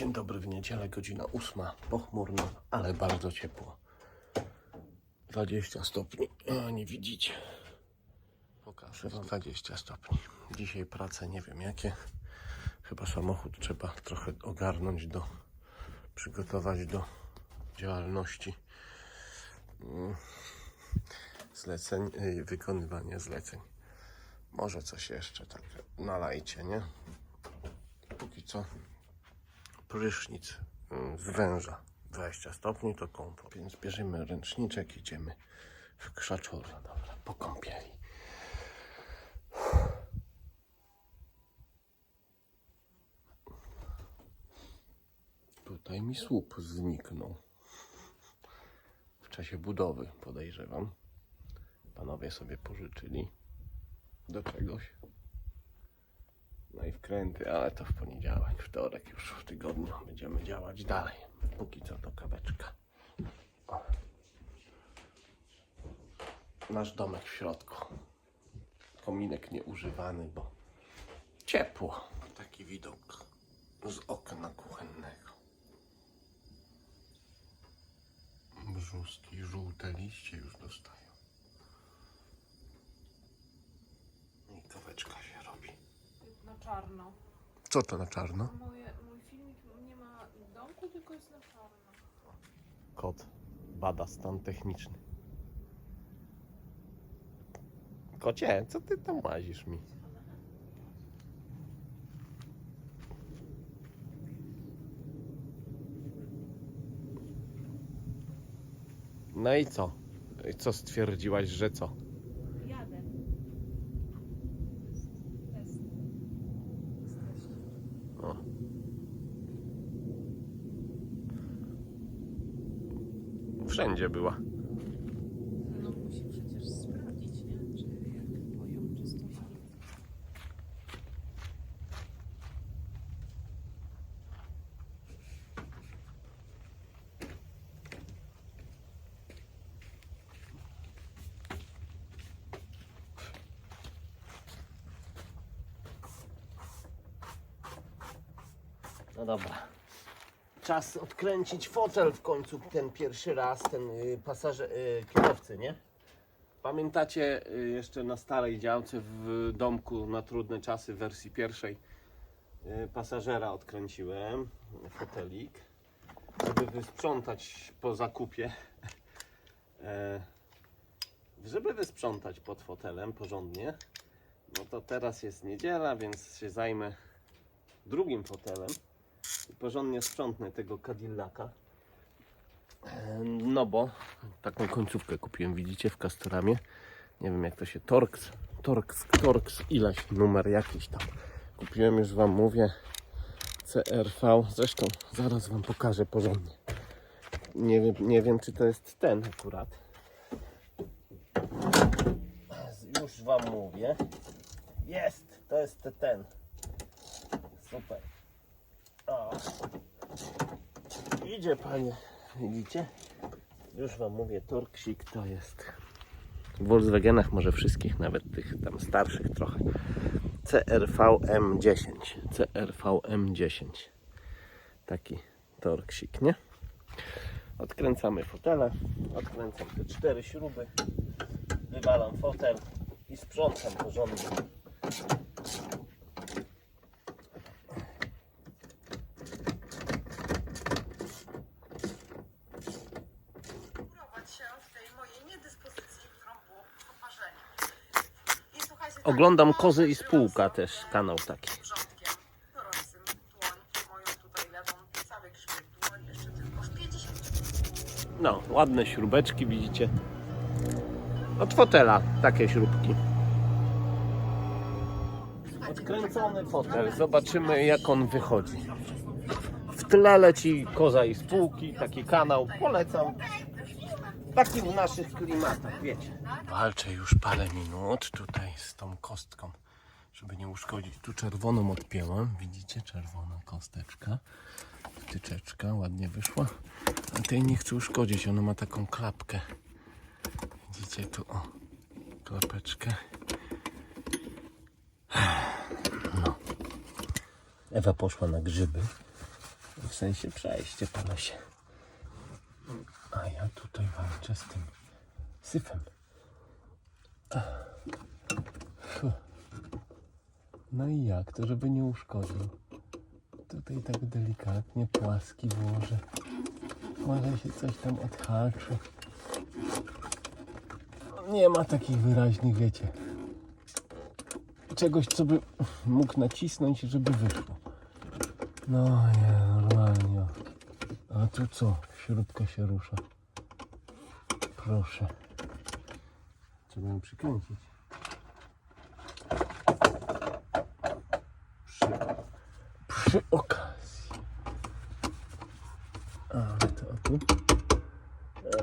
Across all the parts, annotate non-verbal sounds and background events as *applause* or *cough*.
Dzień dobry w niedzielę, godzina ósma, pochmurno, ale bardzo ciepło. 20 stopni, a nie widzicie. Pokażę wam 20 stopni. Dzisiaj prace nie wiem jakie. Chyba samochód trzeba trochę ogarnąć do, przygotować do działalności. Mm, Zleceń, y, wykonywania zleceń. Może coś jeszcze tak nalajcie, nie? Póki co prysznic mm, z węża 20 stopni to kąpo. Więc bierzemy ręczniczek, idziemy w krzaczora, dobra, po kąpieli. Tutaj mi słup zniknął. W czasie budowy, podejrzewam. Panowie sobie pożyczyli do czegoś. No i wkręty, ale to w poniedziałek, wtorek już w tygodniu będziemy działać dalej. Póki co to kaweczka. Nasz domek w środku. Kominek nieużywany, bo ciepło. Taki widok z okna kuchennego. Brzuski, żółte liście już dostają. I kaweczka się czarno. Co to na czarno? Moje, mój filmik nie ma domku, tylko jest na czarno. Kot bada stan techniczny. Kocie, co ty tam łazisz mi? No i co? I co stwierdziłaś, że co? Wszędzie była. No musi przecież sprawdzić, nie? Czy jak poziom czystości. No dobra. Odkręcić fotel w końcu ten pierwszy raz, ten y, pasażer, y, kierowcy, nie? Pamiętacie y, jeszcze na starej działce w domku na trudne czasy w wersji pierwszej y, pasażera odkręciłem, fotelik, żeby wysprzątać po zakupie. *laughs* E, żeby wysprzątać pod fotelem porządnie, no to teraz jest niedziela, więc się zajmę drugim fotelem porządnie sprzątnę tego Cadillaca. No bo taką końcówkę kupiłem, widzicie, w Castoramie. Nie wiem jak to się, Torx, Torx, Torx, ileś, numer jakiś tam. Kupiłem już Wam mówię, CRV, zresztą zaraz Wam pokażę porządnie. Nie wiem, nie wiem czy to jest ten akurat. Już Wam mówię. Jest, to jest ten. Super. O. Idzie panie, widzicie? Już wam mówię, Torksik to jest w Volkswagenach może wszystkich, nawet tych tam starszych trochę. CRVM10. CRVM10. Taki Torksik, nie? Odkręcamy fotele, odkręcam te cztery śruby, wywalam fotel i sprzątam porządnie. kurować się w tej mojej niedyspozycji, którą było poparzenie. I słuchajcie, tak, Oglądam no, kozy i spółka też, kanał taki. Wrzątkiem gorącym dłoń, moją tutaj lewą, cały krzyk dłoń, jeszcze tylko w 50 No, ładne śrubeczki widzicie. Od fotela takie śrubki. Odkręcony fotel. Zobaczymy jak on wychodzi. W tle leci koza i spółki, taki kanał. Polecam. Taki w naszych klimatach, wiecie. Walczę już parę minut tutaj z tą kostką, żeby nie uszkodzić. Tu czerwoną odpięłam. Widzicie? Czerwona kosteczka. Wtyczeczka ładnie wyszła. A tej nie chcę uszkodzić, ona ma taką klapkę. Widzicie tu o klapeczkę. No. Ewa poszła na grzyby. W sensie przejście lesie. A ja tutaj walczę z tym syfem. No i jak to, żeby nie uszkodził? Tutaj tak delikatnie płaski włożę. Może się coś tam odhaczy. Nie ma takich wyraźnych, wiecie. Czegoś, co by mógł nacisnąć, żeby wyszło. No nie, normalnie. A tu co? Śrubka się rusza. Proszę. Trzeba ją przykręcić. Przy, przy okazji. Ale to a tu?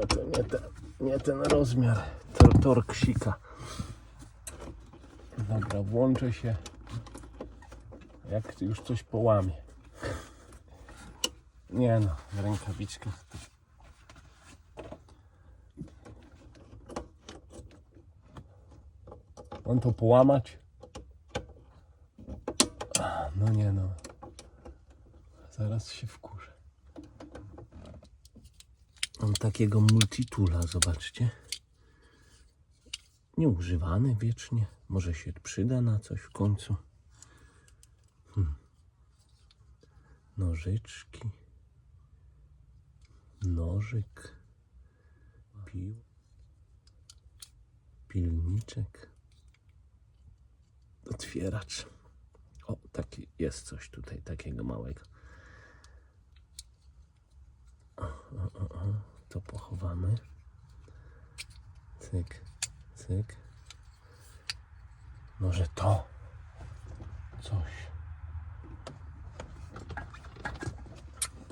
A to nie ten, nie ten rozmiar. To torksika. Dobra, włączę się. Jak już coś połamie. Nie no, w rękawiczkach. to- to połamać? No nie no. Zaraz się wkurzę. Mam takiego multitula, zobaczcie. Nieużywany wiecznie. Może się przyda na coś w końcu. Hmm. Nożyczki. Nożyk. Pił. Pilniczek. Otwieracz. O, taki jest coś tutaj takiego małego. O, o, o. To pochowamy. Cyk, cyk. Może to coś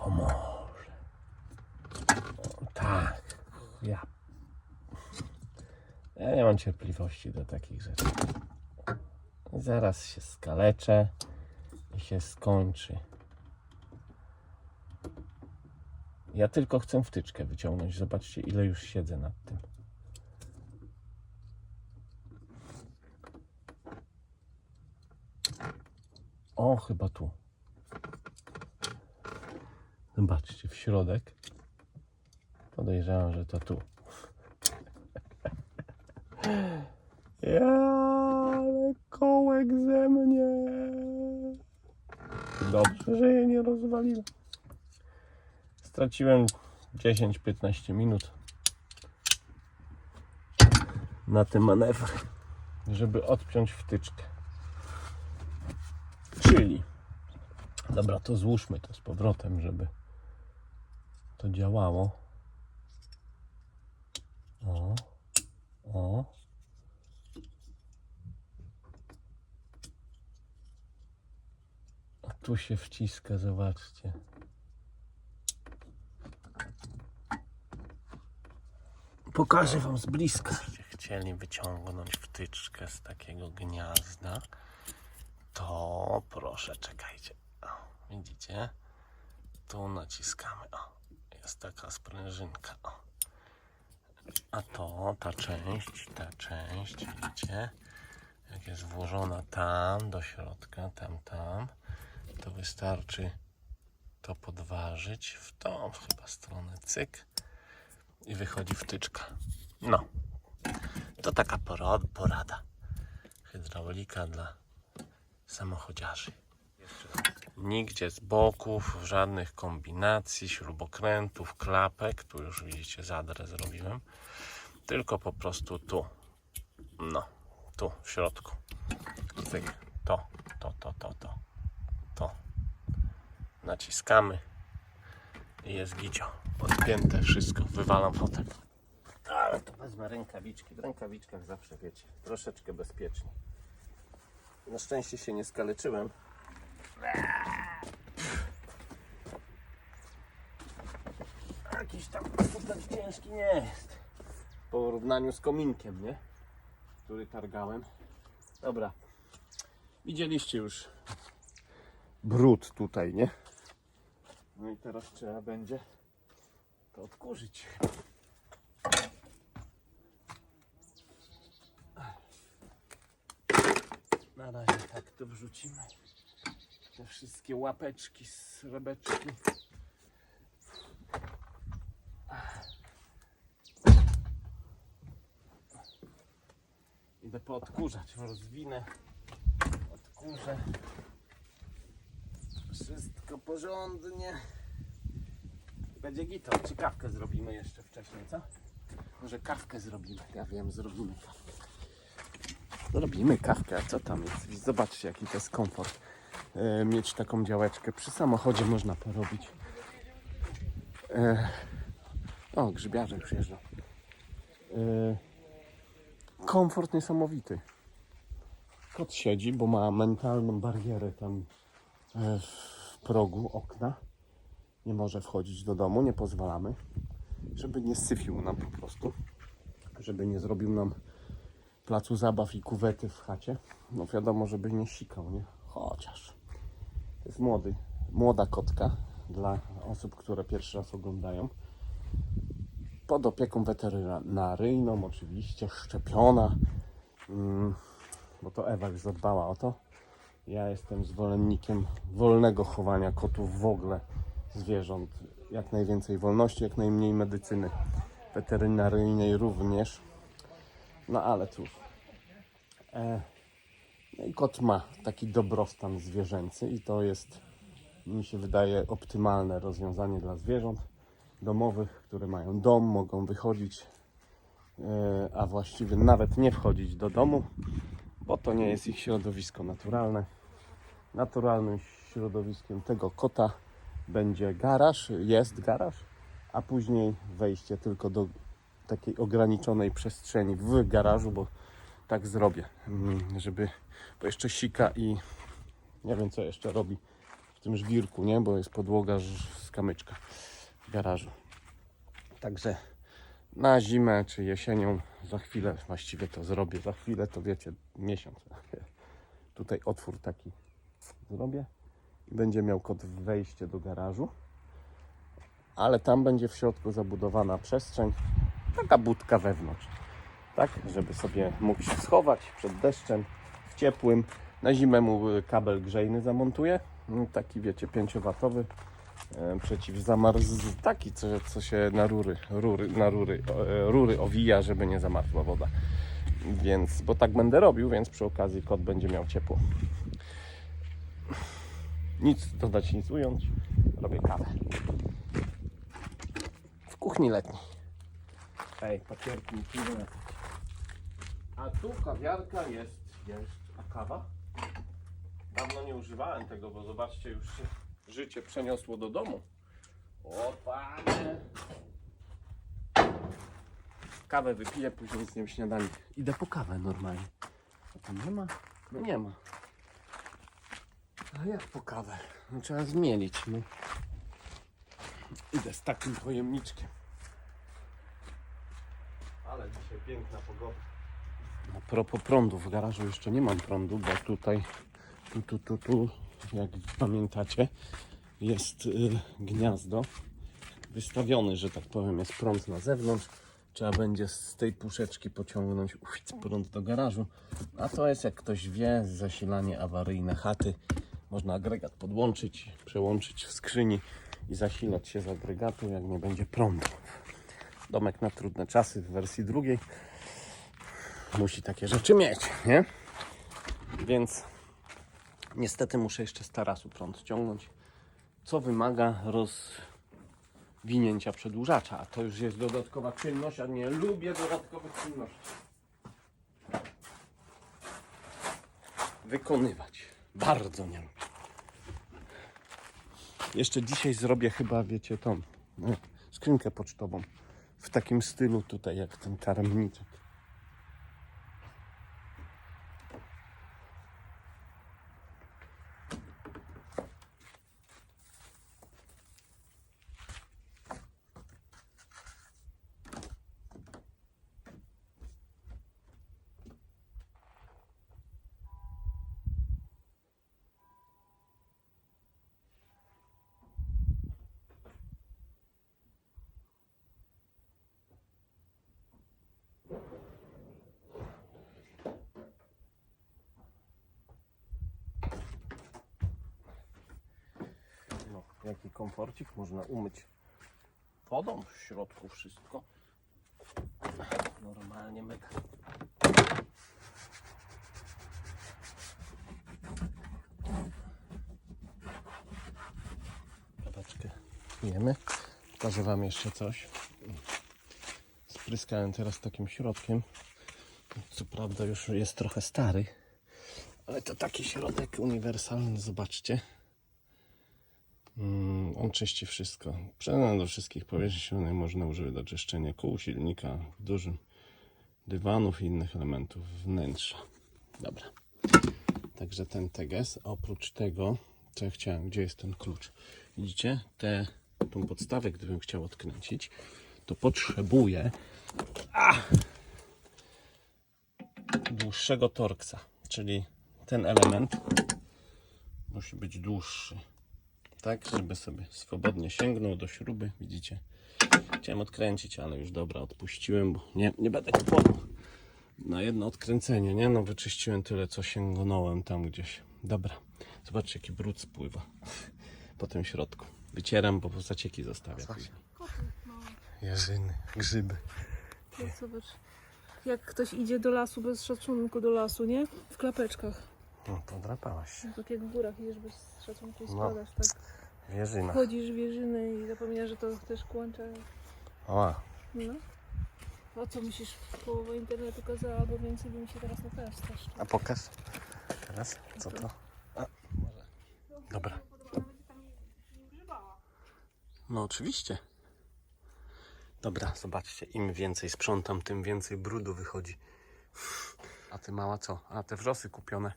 pomoże. O, tak. Ja. Ja nie mam cierpliwości do takich rzeczy. Zaraz się skaleczę i się skończy. Ja tylko chcę wtyczkę wyciągnąć. Zobaczcie, ile już siedzę nad tym. O, chyba tu. Zobaczcie, w środek. Podejrzewam, że to tu. Ja, ale kołek ze mnie. Dobrze, że je nie rozwaliłem. Straciłem 10-15 minut na ten manewr, żeby odpiąć wtyczkę. Czyli, dobra, to złóżmy to z powrotem, żeby to działało. O, o. tu się wciska, zobaczcie. Pokażę Wam z bliska. Chcieli wyciągnąć wtyczkę z takiego gniazda, to proszę, czekajcie. O, widzicie? Tu naciskamy. O, jest taka sprężynka. O. A to, ta część, ta część, widzicie? Jak jest włożona tam do środka, tam, tam, to wystarczy to podważyć w tą chyba stronę, cyk i wychodzi wtyczka. No, to taka pora- porada. Hydraulika dla samochodziarzy. Nigdzie z boków, żadnych kombinacji, śrubokrętów, klapek. Tu już widzicie zadrę zrobiłem. Tylko po prostu tu. No, tu w środku. Cyk. To, to, to, to. To. Naciskamy i jest gicio. Odpięte wszystko. Wywalam fotel. Ale to wezmę rękawiczki. W rękawiczkach zawsze wiecie, troszeczkę bezpieczniej. Na szczęście się nie skaleczyłem. Jakiś tam super ciężki nie jest. W porównaniu z kominkiem, nie? Który targałem. Dobra. Widzieliście już brud tutaj, nie? No i teraz trzeba będzie to odkurzyć. Na razie tak to wrzucimy. Te wszystkie łapeczki, srebeczki. Idę poodkurzać, rozwinę, odkurzę. Porządnie. Będzie gito. Czy kawkę zrobimy jeszcze wcześniej, co? Może kawkę zrobimy. Ja wiem, zrobimy kawkę. Zrobimy kawkę, a co tam jest? Zobaczcie, jaki to jest komfort. E, mieć taką działeczkę. Przy samochodzie można porobić. E, o, grzybiarze przyjeżdżą. E, komfort niesamowity. Kot siedzi, bo ma mentalną barierę tam e, progu okna. Nie może wchodzić do domu, nie pozwalamy, żeby nie syfił nam po prostu, żeby nie zrobił nam placu zabaw i kuwety w chacie. No wiadomo, żeby nie sikał, nie? Chociaż to jest młody, młoda kotka dla osób, które pierwszy raz oglądają. Pod opieką weterynaryjną, oczywiście, szczepiona, mm, bo to Ewa już zadbała o to. Ja jestem zwolennikiem wolnego chowania kotów w ogóle, zwierząt. Jak najwięcej wolności, jak najmniej medycyny weterynaryjnej również. No ale cóż. E, no i kot ma taki dobrostan zwierzęcy i to jest, mi się wydaje, optymalne rozwiązanie dla zwierząt domowych, które mają dom, mogą wychodzić, e, a właściwie nawet nie wchodzić do domu, bo to nie jest ich środowisko naturalne. Naturalnym środowiskiem tego kota będzie garaż, jest garaż, a później wejście tylko do takiej ograniczonej przestrzeni w garażu, bo tak zrobię, mm, żeby, bo jeszcze sika i nie wiem co jeszcze robi w tym żwirku, nie, bo jest podłoga z kamyczka w garażu. Także na zimę czy jesienią za chwilę właściwie to zrobię, za chwilę to wiecie, miesiąc. *laughs* Tutaj otwór taki zrobię i będzie miał kot wejście do garażu, ale tam będzie w środku zabudowana przestrzeń, taka budka wewnątrz, tak, żeby sobie mógł się schować przed deszczem, w ciepłym. Na zimę mu y, kabel grzejny zamontuję, Mm, taki wiecie, 5W, e, przeciwzamarz, taki, co, co się na rury, rury, na rury, e, rury owija, żeby nie zamarzła woda. Więc, bo tak będę robił, więc przy okazji kot będzie miał ciepło. Nic dodać, nic ująć. Robię kawę. W kuchni letniej. Ej, papierki tu nie. A tu kawiarka jest, jest. A kawa? Dawno nie używałem tego, bo zobaczcie, już się życie przeniosło do domu. O panie! Kawę wypiję, później zjem śniadanie. Idę po kawę normalnie. A tam nie ma? No nie ma. A jak po kawę? No trzeba zmienić, no. Idę z takim pojemniczkiem. Ale dzisiaj piękna pogoda. A propos prądu, w garażu jeszcze nie mam prądu, bo tutaj, tu, tu, tu, tu, jak pamiętacie, jest y, gniazdo wystawiony, że tak powiem, jest prąd na zewnątrz. Trzeba będzie z tej puszeczki pociągnąć ufic, prąd do garażu. A to jest, jak ktoś wie, zasilanie awaryjne chaty. Można agregat podłączyć, przełączyć w skrzyni i zasilać się z agregatu, jak nie będzie prądu. Domek na trudne czasy w wersji drugiej musi takie rzeczy mieć, nie? Więc niestety muszę jeszcze z tarasu prąd ciągnąć, co wymaga rozwinięcia przedłużacza, a to już jest dodatkowa czynność, a nie lubię dodatkowych czynności. Wykonywać. Bardzo nie lubię. Jeszcze dzisiaj zrobię chyba, wiecie, tą skrzynkę pocztową w takim stylu tutaj, jak ten karmniczek. Jaki komforcik, można umyć wodą w środku wszystko. Normalnie mega. Paczkę jemy. Pokażę Wam jeszcze coś. Spryskałem teraz takim środkiem. Co prawda już jest trochę stary, ale to taki środek uniwersalny, zobaczcie. Mm, on czyści wszystko. Przynajmniej do wszystkich powierzchni silnych można używać do czyszczenia kół, silnika, dużym dywanów i innych elementów wnętrza. Dobra. Także ten teges. Oprócz tego, co ja chciałem, gdzie jest ten klucz? Widzicie? Tę tą podstawę, gdybym chciał odkręcić, to potrzebuję a, dłuższego torksa, czyli ten element musi być dłuższy tak, żeby sobie swobodnie sięgnął do śruby. Widzicie? Chciałem odkręcić, ale już dobra, odpuściłem, bo nie, nie będę kupował na jedno odkręcenie, nie? No wyczyściłem tyle, co sięgnąłem tam gdzieś. Dobra, zobaczcie, jaki brud spływa *laughs* po tym środku. Wycieram, bo zacieki zostawia. Koty, no. Jarzyny, grzyby. Zobacz. Jak ktoś idzie do lasu bez szacunku do lasu, nie? W klapeczkach. No, podrapałaś się. Tak jak w górach idziesz bez szacunku i No. spadasz, tak. Wierzyna. Chodzisz w wieżyny i zapominasz, że to też kłącze. Oła, No. A co myślisz, połowa internetu kazała, albo więcej bym się teraz na teraz strasznie. a pokaż. Teraz, co to? A, może. Dobra. No oczywiście. Dobra, zobaczcie, im więcej sprzątam, tym więcej brudu wychodzi. A ty mała co? A te wrzosy kupione.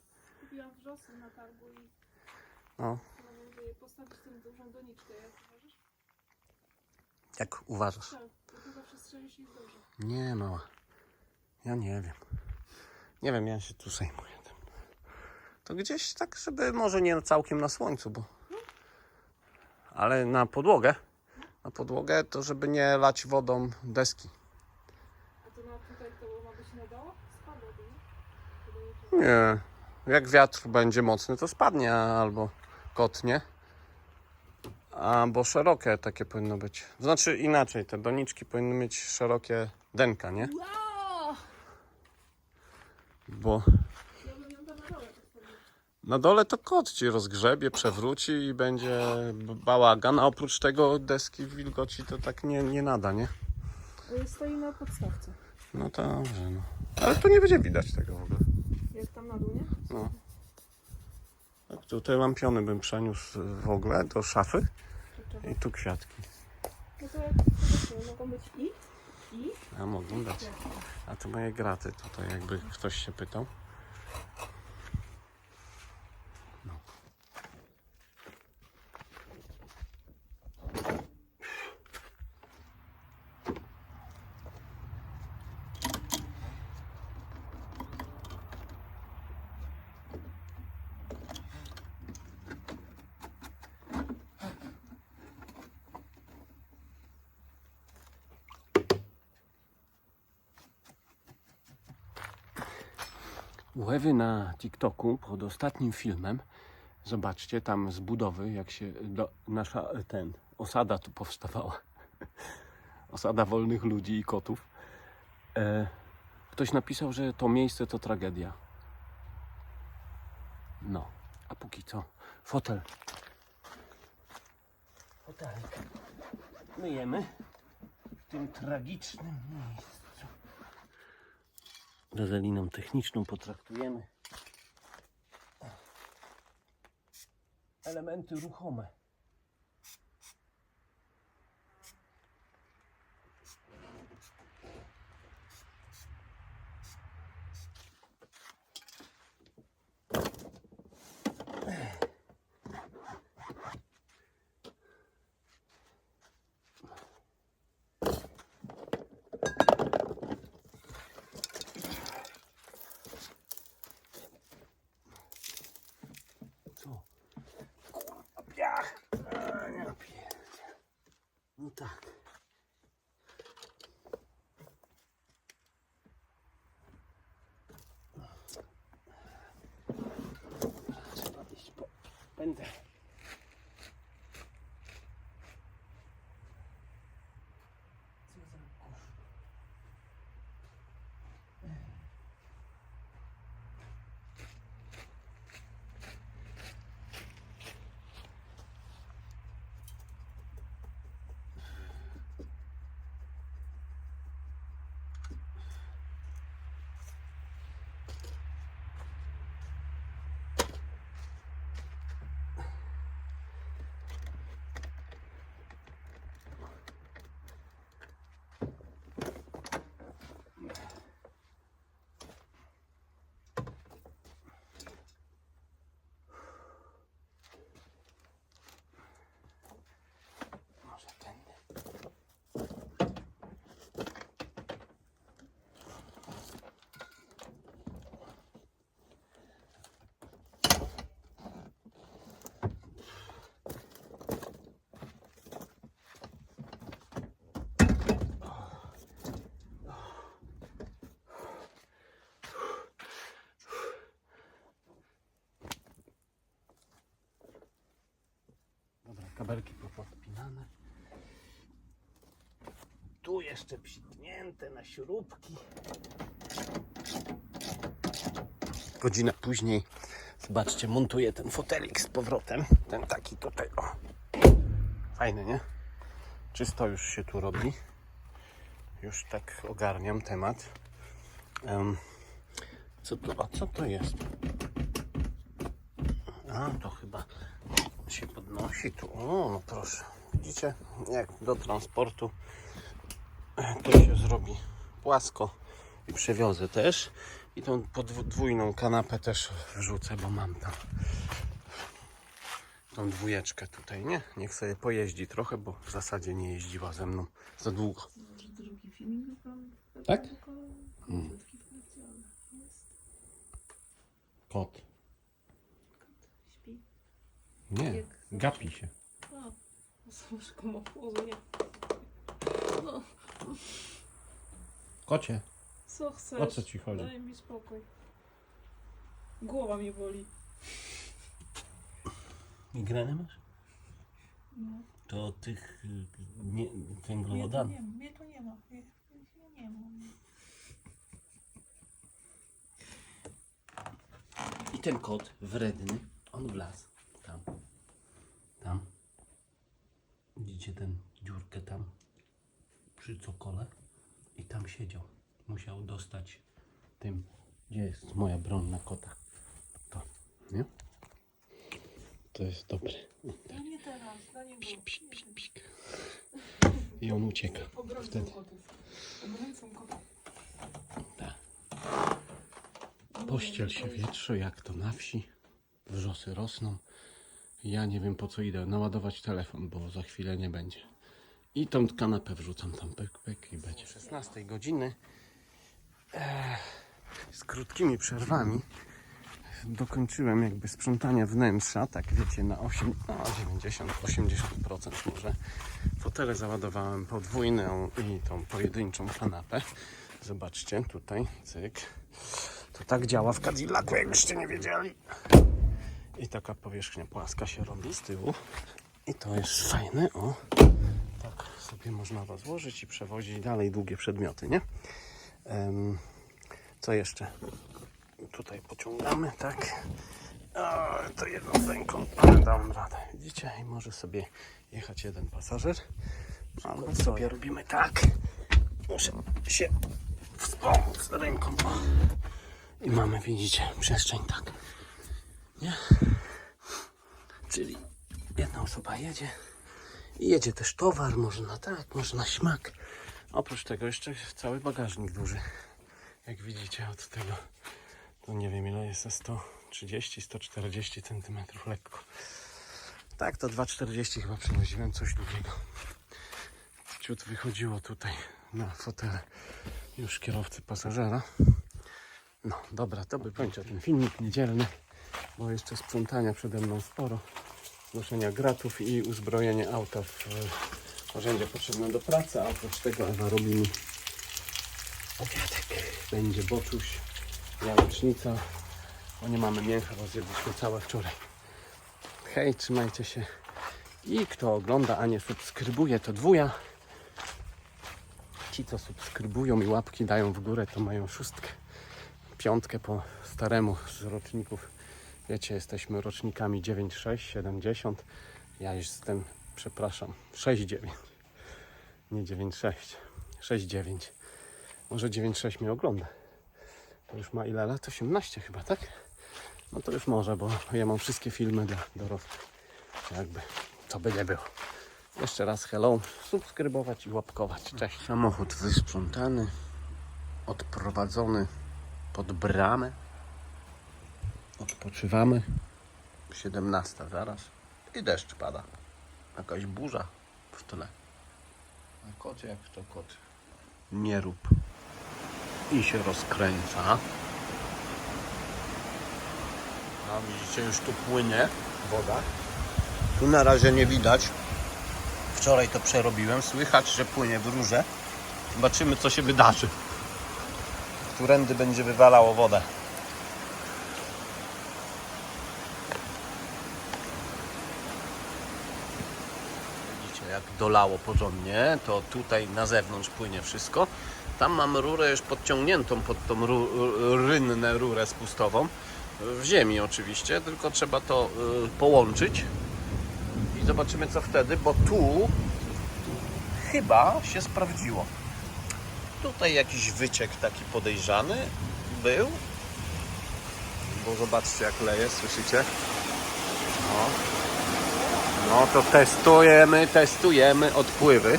Wrzosy na targu i No, je postawić tę dużą doniczkę, jak uważasz? jak uważasz? Tak, to dobrze. Nie, mała. Ja nie wiem. Nie wiem, ja się tu zajmuję tym. To gdzieś tak, żeby może nie całkiem na słońcu, bo... Ale na podłogę. Na podłogę to, żeby nie lać wodą deski. A to na tutaj to ma być na dało? Spadłoby, nie? Nie. Jak wiatr będzie mocny, to spadnie albo kotnie. Albo szerokie takie powinno być. Znaczy inaczej, te doniczki powinny mieć szerokie denka, nie? Bo na dole to kot ci rozgrzebie, przewróci i będzie bałagan, a oprócz tego deski w wilgoci to tak nie, nie nada, nie? Stoi na podstawce. No to dobrze, no. Ale tu nie będzie widać tego w ogóle. Jak tam na dół, nie? No. Tak, tutaj lampiony bym przeniósł w ogóle do szafy i tu kwiatki. No to zobaczymy, mogą być i, i, A mogą dać. A to moje graty tutaj, jakby ktoś się pytał. Ulewy na TikToku pod ostatnim filmem. Zobaczcie, tam z budowy, jak się do, nasza ten osada tu powstawała. *laughs* Osada wolnych ludzi i kotów. E, ktoś napisał, że to miejsce to tragedia. No, a póki co fotel. Fotelik. Myjemy w tym tragicznym miejscu gazeliną techniczną potraktujemy elementy ruchome. Co? Kurwa, piach! A, ja pierdzie. No tak. Trzeba iść po... Będę. Kabelki popodpinane. Tu jeszcze przytnięte na śrubki. Godzinę później, zobaczcie, montuję ten fotelik z powrotem. Ten taki tutaj, o. Fajny, nie? Czysto już się tu robi. Już tak ogarniam temat. Em, co to, a co to jest? A, to chyba się podnosi tu. O, no proszę. Widzicie, jak do transportu to się zrobi płasko i przewiozę też. I tą podwójną kanapę też wrzucę, bo mam tam tą dwójeczkę tutaj, nie? Niech sobie pojeździ trochę, bo w zasadzie nie jeździła ze mną za długo. Tak? Mm. Funkcjonalny. Jest. Kot. Śpi. Nie, Jak- gapi się. A, zobacz, komu pozu, nie. No, Kocie. co chcesz? O co ci chodzi? Daj mi spokój. Głowa mnie boli. Migrenę masz? No. To od tych y, nie, Mnie to węglowodanów. nie, mnie to nie ma. Ja, ja nie mam. I ten kot wredny, on wlazł tam. Tam. Widzicie ten dziurkę tam przy cokole? I tam siedział. Musiał dostać tym, gdzie jest moja broń na kota. To, nie? To jest dobre. No nie teraz, dla niego. Pik, pik, pik. I on ucieka. Obrońcą Wtedy. kotów. Obrońcą kotów. Tak. Pościel się wietrzy, jak to na wsi. Wrzosy rosną. Ja nie wiem po co idę. Naładować telefon, bo za chwilę nie będzie. I tą kanapę wrzucam tam pyk, pyk i będzie. 16 godziny z krótkimi przerwami dokończyłem jakby sprzątanie wnętrza, tak wiecie, na 8, no 90-80% może. Fotele załadowałem podwójną i tą pojedynczą kanapę. Zobaczcie, tutaj, cyk. To tak działa w Cadillacu, jakbyście nie wiedzieli. I taka powierzchnia płaska się robi z tyłu. I to jest fajne, o. Tak sobie można rozłożyć i przewozić dalej długie przedmioty, nie? Em, co jeszcze? Tutaj pociągamy, tak. O, to jedną ręką, ale dam radę. Widzicie? I może sobie jechać jeden pasażer. Albo sobie robimy tak. Muszę się wspomóc ręką. I mamy, widzicie, przestrzeń tak. Nie? Czyli jedna osoba jedzie. I jedzie też towar, można tak, można śmak. Oprócz tego jeszcze cały bagażnik duży. Jak widzicie od tego, to nie wiem ile jest, 130-140 cm lekko. Tak, to 2,40 chyba przewoziłem, coś długiego. Ciut wychodziło tutaj na fotele już kierowcy pasażera. No dobra, to by kończę ten filmik niedzielny, bo jeszcze sprzątania przede mną sporo. Noszenia gratów i uzbrojenie auta w e, narzędzia potrzebne do pracy, a oprócz tego Ewa robi mi obiadek. Będzie boczuś, jajecznica, bo nie mamy mięcha, bo zjedliśmy całe wczoraj. Hej, trzymajcie się. I kto ogląda, a nie subskrybuje, to dwuja. Ci, co subskrybują i łapki dają w górę, to mają szóstkę. Piątkę po staremu z roczników. Wiecie, jesteśmy rocznikami 9,6, 70. Ja jestem, przepraszam, 6,9. Nie 9,6. 6,9. Może 9,6 mnie ogląda. To już ma ile lat? 18 chyba, tak? No to już może, bo ja mam wszystkie filmy dla dorosłych. Jakby, co by nie było. Jeszcze raz hello, subskrybować i łapkować. Cześć. Samochód wysprzątany, odprowadzony pod bramę. Odpoczywamy. 17 zaraz. I deszcz pada. Jakaś burza w tle. A kocie jak to kot. Nie rób. I się rozkręca. A widzicie, już tu płynie woda. Tu na razie nie widać. Wczoraj to przerobiłem. Słychać, że płynie w rurze. Zobaczymy, co się wydarzy. Którędy będzie wywalało wodę. jak dolało porządnie, to tutaj na zewnątrz płynie wszystko. Tam mamy rurę już podciągniętą pod tą ru, rynnę rurę spustową. W ziemi oczywiście, tylko trzeba to y, połączyć. I zobaczymy co wtedy, bo tu chyba się sprawdziło. Tutaj jakiś wyciek taki podejrzany był. Bo zobaczcie jak leje, słyszycie? No to testujemy, testujemy odpływy.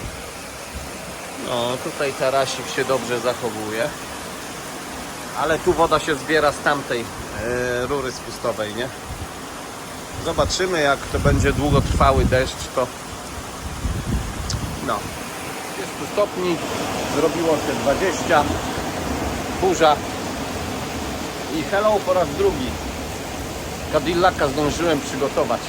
No tutaj tarasik się dobrze zachowuje. Ale tu woda się zbiera z tamtej e, rury spustowej, nie? Zobaczymy jak to będzie długotrwały deszcz, to no. Jest tu stopni, zrobiło się 20, burza i hello po raz drugi. Cadillaca zdążyłem przygotować.